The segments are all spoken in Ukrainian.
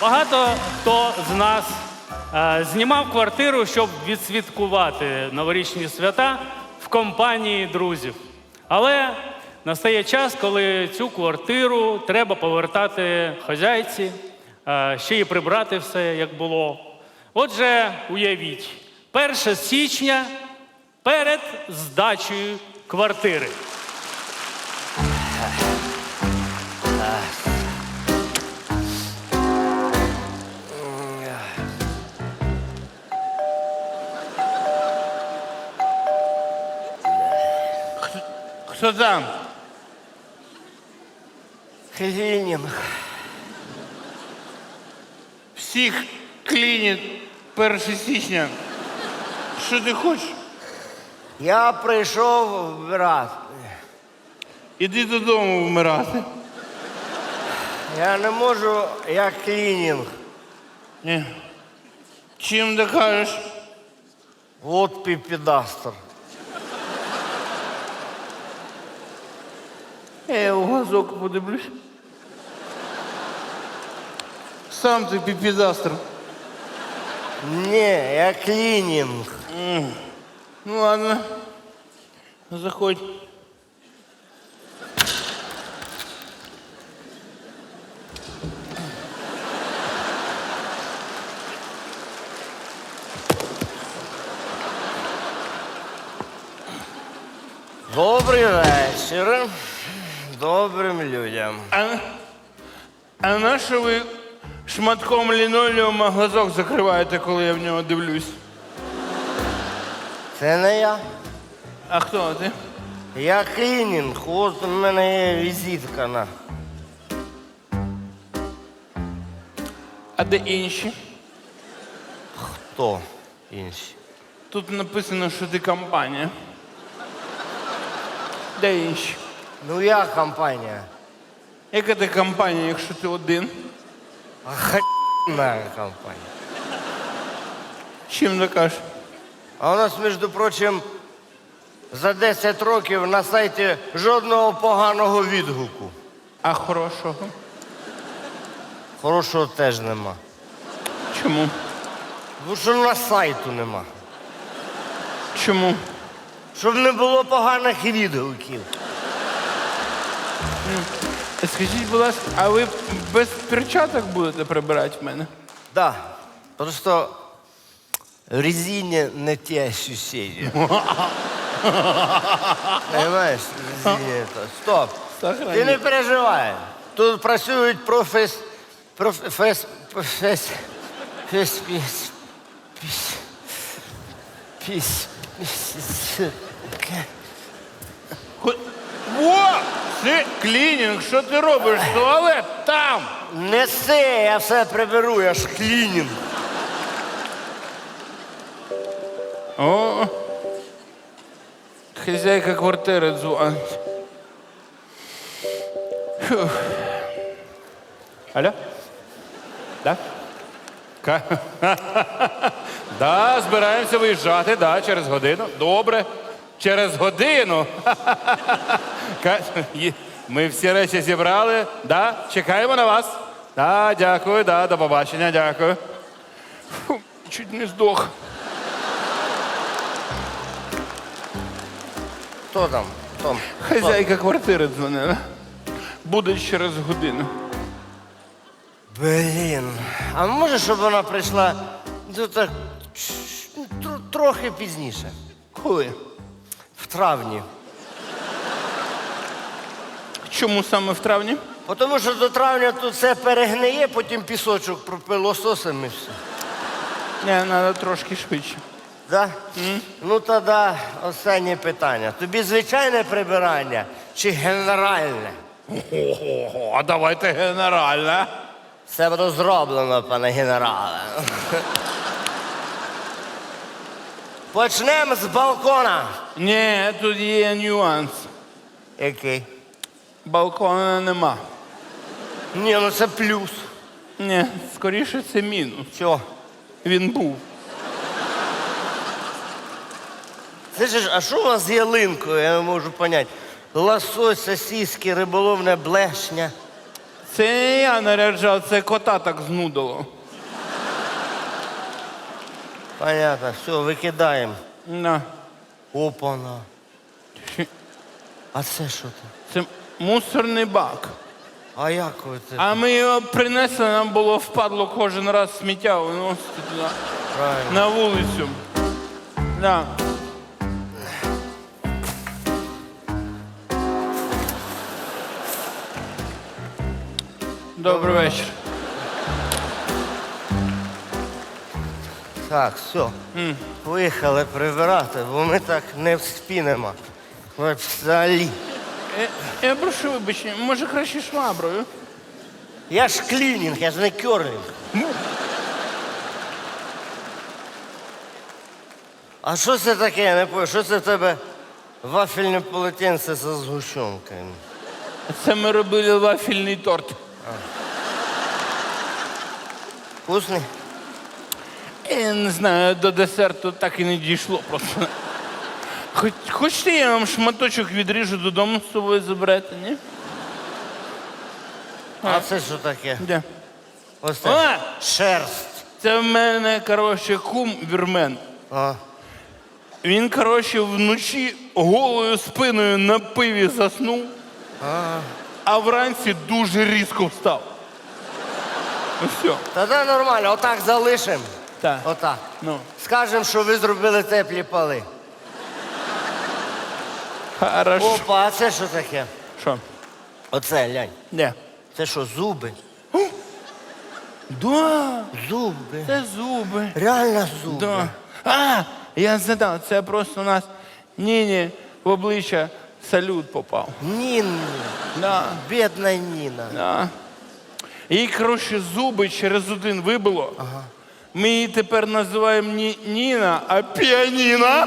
Багато хто з нас е, знімав квартиру, щоб відсвяткувати новорічні свята в компанії друзів. Але настає час, коли цю квартиру треба повертати хазяйці, е, ще й прибрати все, як було. Отже, уявіть, 1 січня перед здачею квартири. Хто там? Клінінг. Всіх клінять 1 січня. Що ти хочеш? Я прийшов вбирати. Іди додому вмирати. Я не можу, я клінінг. Ні. Чим докажеш? От піпідастер. Я у газок подивлюсь. Сам ти піпідастр. Ні, я клінінг. Ну ладно. Заходь. Добрий вечір. Добрим людям. А, а на що ви шматком лінолеума глазок закриваєте, коли я в нього дивлюсь? Це не я. А хто ти? Я клінінг. От у мене є візитка на. А де інші? Хто інші? Тут написано, що ти компанія. Де інші? Ну я компанія. Яка ти компанія, якщо ти один? Хна компанія. Чим докажеш? А у нас, між прочим, за 10 років на сайті жодного поганого відгуку. А хорошого? Хорошого теж нема. Чому? Бо що на сайту нема. Чому? Щоб не було поганих відгуків. Скажіть, будь ласка, а ви без перчаток будете прибирати в мене? Да. Просто резине не те ощущения. Понимаешь, резине это. Стоп. Ти не переживай. Тут працюють профес... Профес... Профес... Фес... Піс... Піс... Піс... Піс... Хо- Во! Це клінінг, що ти робиш? Туалет там! Неси, я все приберу, я ж клінінг. О, хазяйка квартири дзвонить. Фух. Алло? Да? Ка- Да, збираємося виїжджати, да, через годину. Добре. Через годину. Ка- є- Ми всі речі зібрали. Да, чекаємо на вас. Да, дякую, да, до побачення, дякую. Фу, чуть не здох. Хто там? Хто? Хазяйка квартири дзвонила. Буде через годину. Блін. А може, щоб вона прийшла ну, так, тр- трохи пізніше. Коли? В травні. Чому саме в травні? Тому що до травня тут все перегниє, потім пісочок пропилососимо і все. Не, треба трошки швидше. Да? Ну тоді останнє питання. Тобі звичайне прибирання чи генеральне? Ого, а давайте генеральне. Все буде зроблено, пане генерале. Почнемо з балкона. Ні, тут є нюанс. Який? Балкона нема. Ні, ну це плюс. Ні, скоріше це мінус. Чого? Він був. Слышиш, а що у вас з ялинкою? Я не можу поняти. Лосось, сосиски, риболовне блешня. Це не я наряджав, це кота так знудило. Понятно, все, викидаємо. На. Опана. А це що це? Це мусорний бак. А як ви це? А ми його принесли, нам було впадло кожен раз сміття виносити туди, Правильно. на вулицю. Да. Добрий вечір. Так, все. Поїхали прибирати, бо ми так не вспінемо. От Взагалі. Е, Я прошу вибачення, може краще шваброю? Я ж клінінг, я ж не керлінг. А що це таке? Я не пам'ятаю, що це в тебе вафельне полотенце зі згущенкою? Це ми робили вафельний торт. Вкусний? Я не знаю, до десерту так і не дійшло просто. Хоч, хочете, я вам шматочок відріжу додому з собою заберете, ні? А це що таке? Де? Ось це. А! Шерсть. Це в мене, коротше, кум вірмен. А. Він, коротше, вночі голою спиною на пиві заснув, а вранці дуже різко встав. Ну все. Тоді нормально, отак залишимо. Так. Отак. Ну, Скажемо, що ви зробили теплі пали. Хорошо. Опа, а це що таке? Що? Оце, глянь. Де? Це що, зуби? Да, Зуби. це зуби. Реально зуби. Да. А, я згадав, це просто у нас Ніні в обличчя салют попав. Ніна. Да, Бідна Ніна. да. Їй, коротше, зуби через один вибило. Ми її тепер називаємо не Ніна, а піаніна.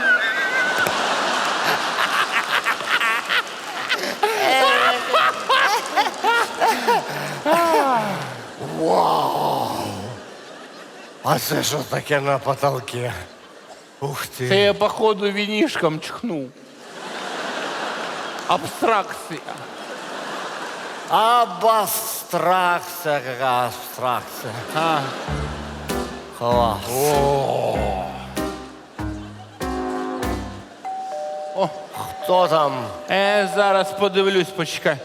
А це що таке на потолці? Ух ти. Це я, походу, вінішком чхнув. Абстракція. Абастракція, яка абстракція. А, Клас. О. Хто там? е, зараз подивлюсь, почекай.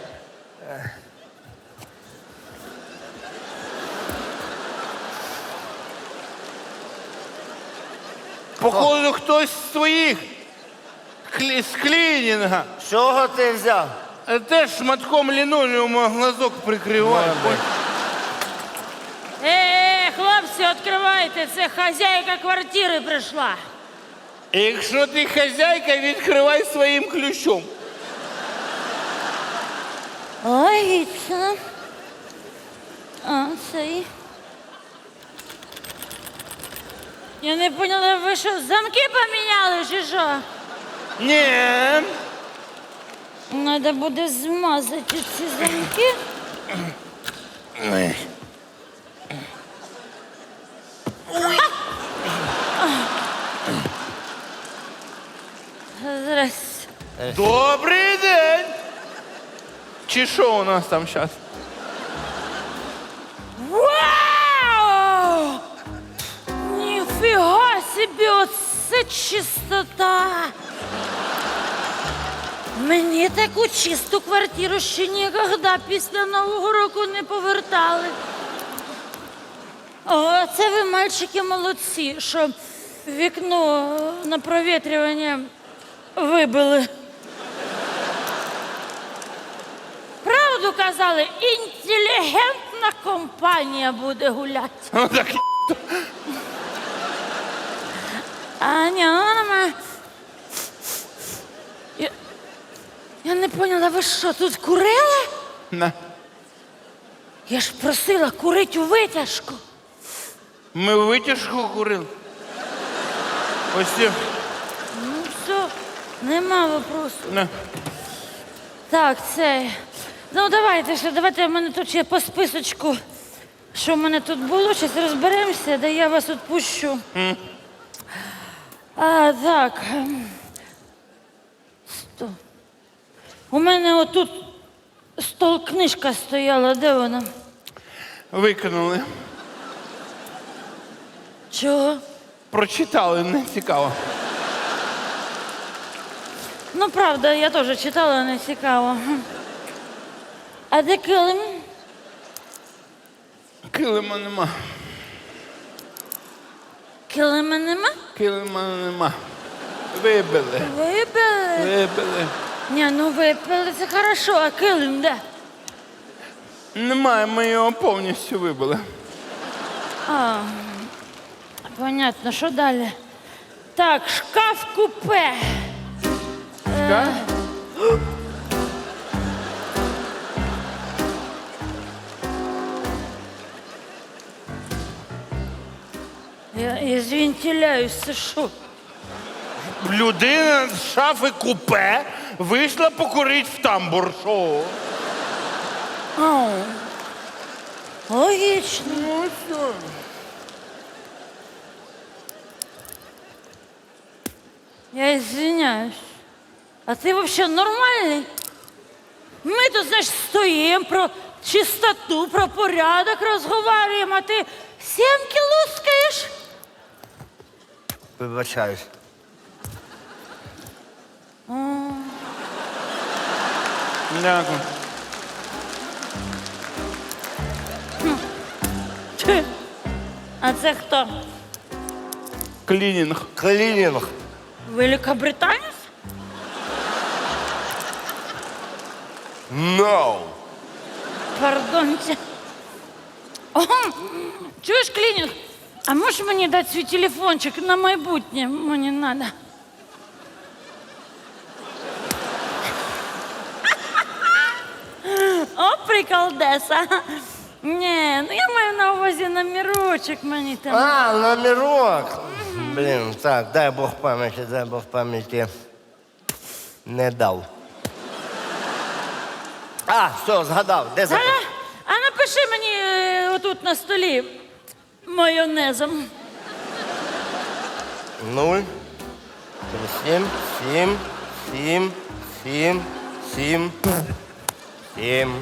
Походу, хтось з своїх клі- з клінінга. З чого ти взяв? Е, Теж шматком лінолеума глазок прикриває. Е, хлопці, відкривайте, це хазяйка квартири прийшла. І Якщо ти хазяйка, відкривай своїм ключом. Логічно. А, цей. Я не поняла, ви що, замки поміняли чи що? Ні. Треба буде змазати ці замки. Здрасте. Добрий день. Чи що у нас там зараз? Собі, чистота! Мені таку чисту квартиру ще ніколи після Нового року не повертали. О, це ви, мальчики, молодці, що вікно на провітрювання вибили. Правду казали, інтелігентна компанія буде гуляти. Аня, я, я не поняла, ви що, тут курили? на. Я ж просила курить у витяжку. Ми витяжку курили. Ось ці- Ну все, нема вопросу. на. Так, це. Ну давайте ще, давайте в мене тут ще по списочку. Що в мене тут було, зараз розберемося, де я вас відпущу. А, так. Стоп. У мене отут стол книжка стояла, де вона? Викинули. Чого? Прочитали, не цікаво. Ну, правда, я теж читала, не цікаво. А де килим? Килима нема. Килима нема? Килима нема. Вибили. Випили. Вибили. Ні, ну випили, це хорошо, а килим де? Немає, ми його повністю вибили. А, понятно, що далі? Так, шкаф купе. Так? Я извинтіляюсь, це що? Людина з шафи купе вийшла покурити в тамбур. Що? Ау. Логічно. Ну, що? Я извиняюсь. А ти взагалі нормальний? Ми тут, знаєш, стоїмо про чистоту, про порядок розговорюємо, а ти сімки лускаєш? Вибачаюсь. Дякую. Тьфу. А це хто? Клінінг. Клінінг. Великобританець? No. Пардонте. О, чуєш, клінінг? А можеш мені дати свій телефончик на майбутнє? Мені треба. О, приколдеса. Ні, ну я маю на увазі номерочок мені там. А, номерок. Блін, так, дай Бог пам'яті, дай Бог пам'яті. Не дав. А, все, згадав. Де А, запис? а напиши мені е, отут на столі майонезом. Нуль. Сім, сім, сім, сім, сім, сім.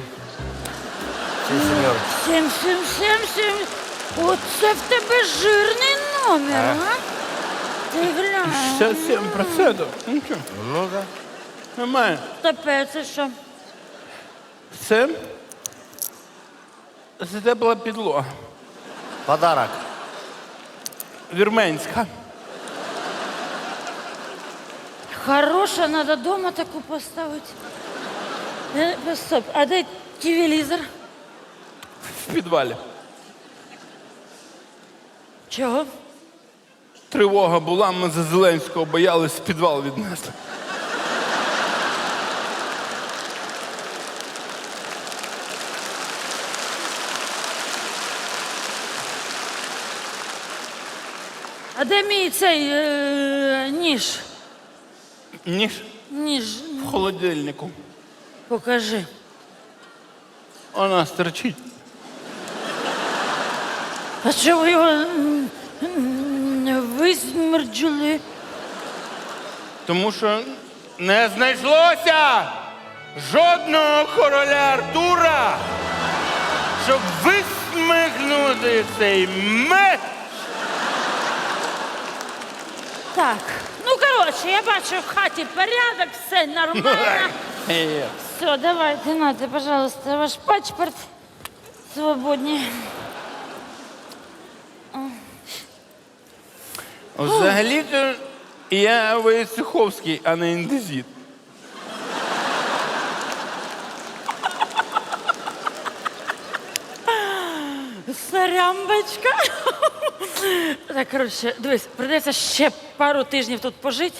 Сім сімерок. Сім, сім, сім, сім. Оце в тебе жирний номер, а? Ти глянь. 67%. Ну що, Ну так. немає. Тепер це що? Це це тепла підлога. Подарок. Вірменська. Хороша, треба дома таку поставити. Е, Стоп, а де телевізор? В підвалі. Чого? Тривога була, ми за Зеленського боялись в підвал віднесли. А де мій цей е, ніж? Ніж Ніж, в холодильнику. покажи. Вона стерчить. А чого ви його м, м, не висмерджили? Тому що не знайшлося жодного короля Артура, щоб висмикнути цей меч. Так, ну коротше, я бачу в хаті порядок, все нормально. Все, давайте, нате, пожалуйста, ваш паспорт. Свободні. Взагалі-то я Войцеховський, а не індезіт. Сарямбочка. Так, коротше, дивись, придеться ще пару тижнів тут пожити,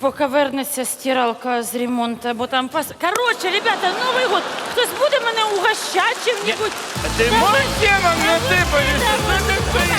поки вернеться стиралка з ремонту, бо там пас. Коротше, ребята, Новий год. Хтось буде мене угощати чим-небудь? Ти можеш нам насипати